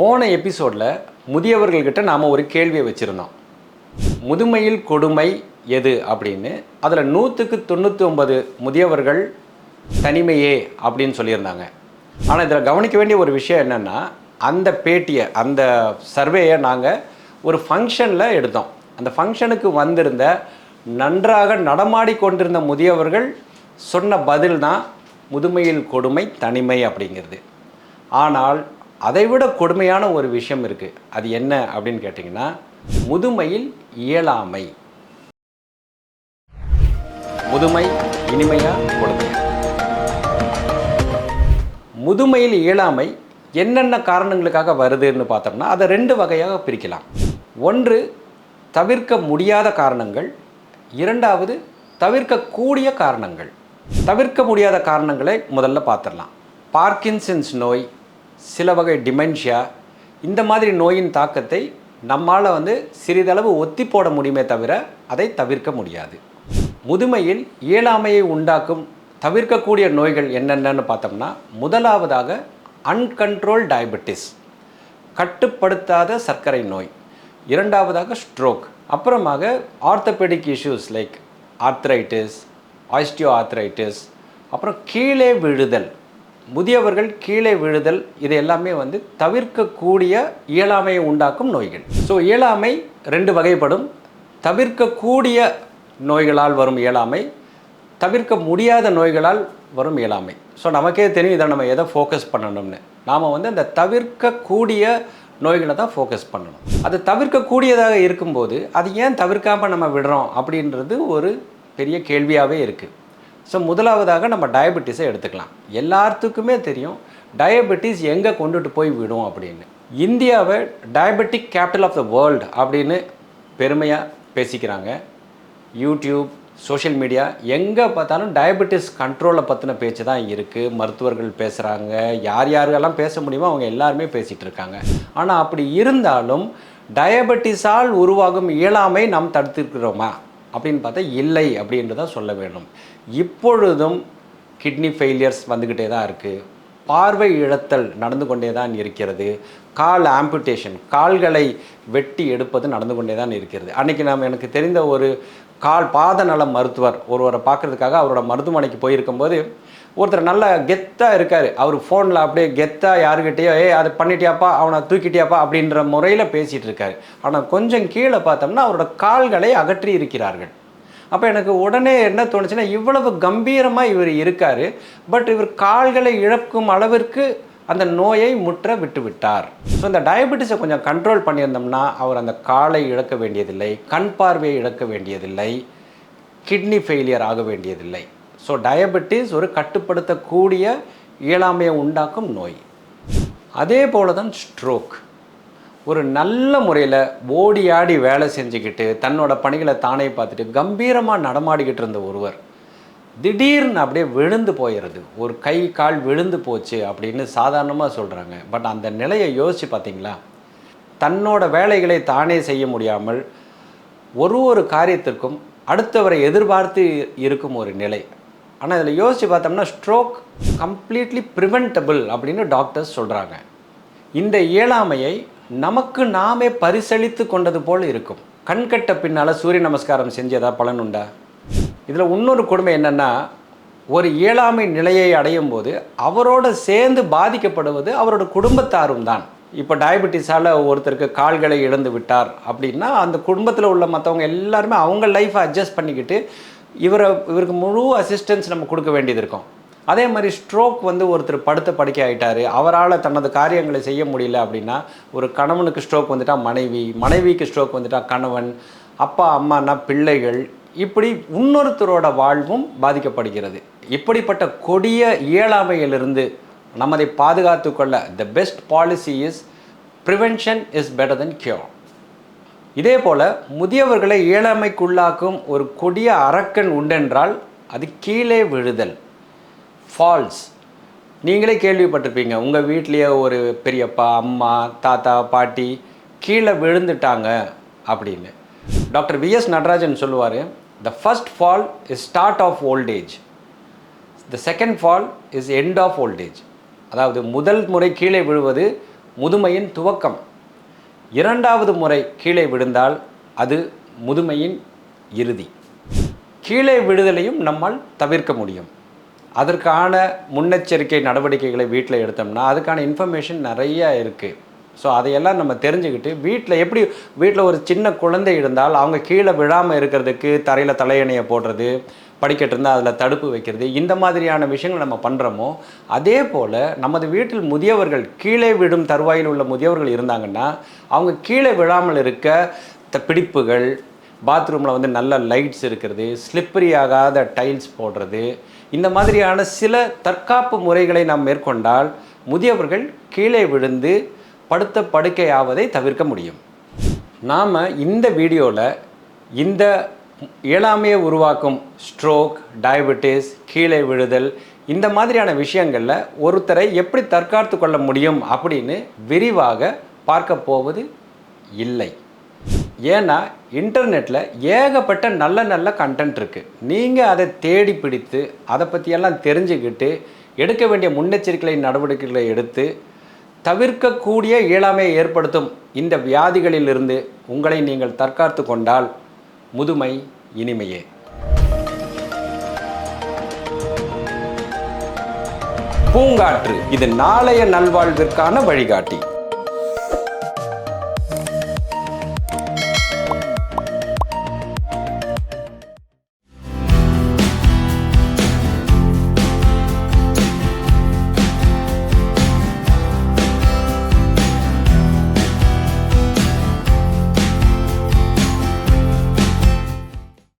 போன எபிசோடில் முதியவர்கள்கிட்ட நாம் ஒரு கேள்வியை வச்சுருந்தோம். முதுமையில் கொடுமை எது அப்படின்னு? அதில் நூற்றுக்கு தொண்ணூற்றி ஒன்பது முதியவர்கள் தனிமையே அப்படின்னு சொல்லியிருந்தாங்க. ஆனால் இதில் கவனிக்க வேண்டிய ஒரு விஷயம் என்னென்னா அந்த பேட்டியை அந்த சர்வேயை நாங்கள் ஒரு ஃபங்க்ஷனில் எடுத்தோம். அந்த ஃபங்க்ஷனுக்கு வந்திருந்த நன்றாக நடமாடி கொண்டிருந்த முதியவர்கள் சொன்ன பதில் தான் முதுமையில் கொடுமை தனிமை அப்படிங்கிறது. ஆனால் அதைவிட கொடுமையான ஒரு விஷயம் இருக்குது அது என்ன அப்படின்னு கேட்டிங்கன்னா முதுமையில் இயலாமை. முதுமை இனிமையா கொடுமையா? முதுமையில் இயலாமை என்னென்ன காரணங்களுக்காக வருதுன்னு பார்த்தோம்னா அதை ரெண்டு வகையாக பிரிக்கலாம். ஒன்று தவிர்க்க முடியாத காரணங்கள். இரண்டாவது தவிர்க்கக்கூடிய காரணங்கள். தவிர்க்க முடியாத காரணங்களை முதல்ல பார்த்துடலாம். பார்க்கின்சன்ஸ் நோய் சில வகை டிமென்ஷியா இந்த மாதிரி நோயின் தாக்கத்தை நம்மால் வந்து சிறிதளவு ஒத்தி போட முடியுமே தவிர அதை தவிர்க்க முடியாது. முதுமையில் இயலாமையை உண்டாக்கும் தவிர்க்கக்கூடிய நோய்கள் என்னென்னு பார்த்தோம்னா முதலாவதாக அன்கண்ட்ரோல் டயபெட்டிஸ் கட்டுப்படுத்தாத சர்க்கரை நோய் இரண்டாவதாக ஸ்ட்ரோக் அப்புறமாக orthopedic issues like arthritis osteo arthritis அப்புறம் கீழே விழுதல் முதியவர்கள் கீழே விழுதல் இது எல்லாமே வந்து தவிர்க்கக்கூடிய இயலாமையை உண்டாக்கும் நோய்கள். ஸோ இயலாமை ரெண்டு வகைப்படும். தவிர்க்கக்கூடிய நோய்களால் வரும் இயலாமை தவிர்க்க முடியாத நோய்களால் வரும் இயலாமை. ஸோ நமக்கே தெரியும் இதை நம்ம எதை ஃபோக்கஸ் பண்ணணும்னு. நாம் வந்து அந்த தவிர்க்கக்கூடிய நோய்களை தான் ஃபோக்கஸ் பண்ணணும். அது தவிர்க்கக்கூடியதாக இருக்கும்போது அது ஏன் தவிர்க்காமல் நம்ம விடுறோம் அப்படின்றது ஒரு பெரிய கேள்வியாகவே இருக்குது ஸோ முதலாவதாக நம்ம டயபெட்டிஸை எடுத்துக்கலாம். எல்லாத்துக்குமே தெரியும் டயபெட்டிஸ் எங்கே கொண்டுட்டு போய் விடும் அப்படின்னு. இந்தியாவை diabetic capital of the world அப்படின்னு பெருமையாக பேசிக்கிறாங்க. யூடியூப் சோஷியல் மீடியா எங்கே பார்த்தாலும் டயபெட்டிஸ் கண்ட்ரோலை பற்றின பேச்சு தான் இருக்குது மருத்துவர்கள் பேசுகிறாங்க யார் யாரெல்லாம் பேச முடியுமோ அவங்க எல்லாருமே பேசிகிட்டு இருக்காங்க. ஆனால் அப்படி இருந்தாலும் டயபெட்டிஸால் உருவாகும் இயலாமை நாம் தடுத்துருக்கிறோமா? அப்படின்னு பார்த்தா இல்லை அப்படின்றத சொல்ல வேண்டும். இப்பொழுதும் கிட்னி ஃபெயிலியர்ஸ் வந்துக்கிட்டே தான் இருக்குது பார்வை இழத்தல் நடந்து கொண்டே தான் இருக்கிறது. கால் ஆம்புட்டேஷன் கால்களை வெட்டி எடுப்பது நடந்து கொண்டே தான் இருக்கிறது. அன்றைக்கி நாம் எனக்கு தெரிந்த ஒரு கால் பாத நல மருத்துவர் ஒருவரை பார்க்குறதுக்காக அவரோட மருத்துவமனைக்கு போயிருக்கும்போது ஒருத்தர் நல்ல கெத்தாக இருக்கார். அவர் ஃபோனில் அப்படியே கெத்தாக யாருக்கிட்டேயோ ஏ அதை பண்ணிட்டியாப்பா? அவனை தூக்கிட்டியாப்பா? அப்படின்ற முறையில் பேசிகிட்டு இருக்காரு. ஆனால் கொஞ்சம் கீழே பார்த்தோம்னா அவரோட கால்களை அகற்றி இருக்கிறார்கள். அப்போ எனக்கு உடனே என்ன தோணுச்சுன்னா இவ்வளவு கம்பீரமாக இவர் இருக்கார். பட் இவர் கால்களை இழக்கும் அளவிற்கு அந்த நோயை முற்ற விட்டு விட்டார். ஸோ இந்த டயபெட்டிஸை கொஞ்சம் கண்ட்ரோல் பண்ணியிருந்தோம்னா அவர் அந்த காலை இழக்க வேண்டியதில்லை. கண் பார்வையை இழக்க வேண்டியதில்லை. கிட்னி ஃபெயிலியர் ஆக வேண்டியதில்லை. ஸோ டயபெட்டிஸ் ஒரு கட்டுப்படுத்தக்கூடிய இயலாமையை உண்டாக்கும் நோய். அதே போல தான் ஸ்ட்ரோக் ஒரு நல்ல முறையில் ஓடி ஆடி வேலை செஞ்சுக்கிட்டு தன்னோட பணிகளை தானே பார்த்துட்டு கம்பீரமாக நடமாடிக்கிட்டு இருந்த ஒருவர் திடீர்னு அப்படியே விழுந்து போயிடுது ஒரு கை கால் விழுந்து போச்சு அப்படின்னு சாதாரணமாக சொல்கிறாங்க பட் அந்த நிலையை யோசித்து பார்த்தீங்களா? தன்னோட வேலைகளை தானே செய்ய முடியாமல் ஒரு ஒரு காரியத்திற்கும் அடுத்தவரை எதிர்பார்த்து இருக்கும் ஒரு நிலை. ஆனால் இதில் யோசித்து பார்த்தோம்னா ஸ்ட்ரோக் கம்ப்ளீட்லி ப்ரிவென்டபிள் அப்படின்னு டாக்டர்ஸ் சொல்கிறாங்க இந்த இயலாமையை நமக்கு நாமே பரிசளித்து கொண்டது போல் இருக்கும். கண்கட்ட பின்னால் சூரிய நமஸ்காரம் செஞ்சதா பலன் உண்டா? இதில் இன்னொரு கொடுமை என்னென்னா ஒரு இயலாமை நிலையை அடையும் போது அவரோட சேர்ந்து பாதிக்கப்படுவது அவரோட குடும்பத்தாரும் தான். இப்போ டயபெட்டிஸால் ஒருத்தருக்கு கால்களை இழந்து விட்டார் அப்படின்னா அந்த குடும்பத்தில் உள்ள மற்றவங்க எல்லாருமே அவங்க லைஃப்பை அட்ஜஸ்ட் பண்ணிக்கிட்டு இவரை இவருக்கு முழு அசிஸ்டன்ஸ் நம்ம கொடுக்க வேண்டியது இருக்கும். அதே மாதிரி ஸ்ட்ரோக் வந்து ஒருத்தர் படுத்த படுக்கை ஆகிட்டார் அவரால் தனது காரியங்களை செய்ய முடியல அப்படின்னா ஒரு கணவனுக்கு ஸ்ட்ரோக் வந்துட்டா மனைவி மனைவிக்கு ஸ்ட்ரோக் வந்துட்டா கணவன் அப்பா அம்மானா பிள்ளைகள் இப்படி இன்னொருத்தரோட வாழ்வும் பாதிக்கப்படுகிறது. இப்படிப்பட்ட கொடிய இயலாமையிலிருந்து நம்மதை பாதுகாத்து கொள்ள the best policy is prevention is better than cure இதே போல் முதியவர்களை இயலாமைக்குள்ளாக்கும் ஒரு கொடிய அரக்கன் உண்டென்றால் அது கீழே விழுதல். ஃபால்ஸ் நீங்களே கேள்விப்பட்டிருப்பீங்க உங்கள் வீட்லேயே ஒரு பெரியப்பா அம்மா தாத்தா பாட்டி கீழே விழுந்துட்டாங்க அப்படின்னு. டாக்டர் விஎஸ் நடராஜன் சொல்லுவார் the first fall is start of old age the second fall is end of old age அதாவது முதல் முறை கீழே விழுவது முதுமையின் துவக்கம். இரண்டாவது முறை கீழே விழுந்தால் அது முதுமையின் இறுதி. கீழே விடுதலையும் நம்மால் தவிர்க்க முடியும். அதற்கான முன்னெச்சரிக்கை நடவடிக்கைகளை வீட்டில் எடுத்தோம்னா அதுக்கான இன்ஃபர்மேஷன் நிறையா இருக்குது ஸோ அதையெல்லாம் நம்ம தெரிஞ்சுக்கிட்டு வீட்டில் எப்படி வீட்டில் ஒரு சின்ன குழந்தை இருந்தால் அவங்க கீழே விழாமல் இருக்கிறதுக்கு தரையில் தலையணையை போடுறது படிக்கட்டு இருந்தால் அதில் தடுப்பு வைக்கிறது இந்த மாதிரியான விஷயங்கள் நம்ம பண்ணுறோமோ அதே போல் நமது வீட்டில் முதியவர்கள் கீழே விடும் தருவாயில் உள்ள முதியவர்கள் இருந்தாங்கன்னா அவங்க கீழே விழாமல் இருக்க த பிடிப்புகள் பாத்ரூமில் வந்து நல்ல லைட்ஸ் இருக்கிறது ஸ்லிப்பரி ஆகாத டைல்ஸ் போடுறது இந்த மாதிரியான சில தற்காப்பு முறைகளை நாம் மேற்கொண்டால் முதியவர்கள் கீழே விழுந்து படுத்த படுக்கையாவதை தவிர்க்க முடியும். நாம் இந்த வீடியோவில் இந்த இயலாமையை உருவாக்கும் ஸ்ட்ரோக் டயபெட்டிஸ் கீழே விழுதல் இந்த மாதிரியான விஷயங்களில் ஒருத்தரை எப்படி தற்காத்து கொள்ள முடியும் அப்படின்னு விரிவாக பார்க்க போவது இல்லை. ஏன்னா இன்டர்நெட்டில் ஏகப்பட்ட நல்ல நல்ல கண்டென்ட் இருக்குது நீங்கள் அதை தேடி பிடித்து அதை பற்றியெல்லாம் தெரிஞ்சுக்கிட்டு எடுக்க வேண்டிய முன்னெச்சரிக்கை நடவடிக்கைகளை எடுத்து தவிர்க்கக்கூடிய இயலாமையை ஏற்படுத்தும் இந்த வியாதிகளிலிருந்து உங்களை நீங்கள் தற்காத்து கொண்டால் முதுமை இனிமையே. பூங்காற்று இது நாளைய நல்வாழ்விற்கான வழிகாட்டி.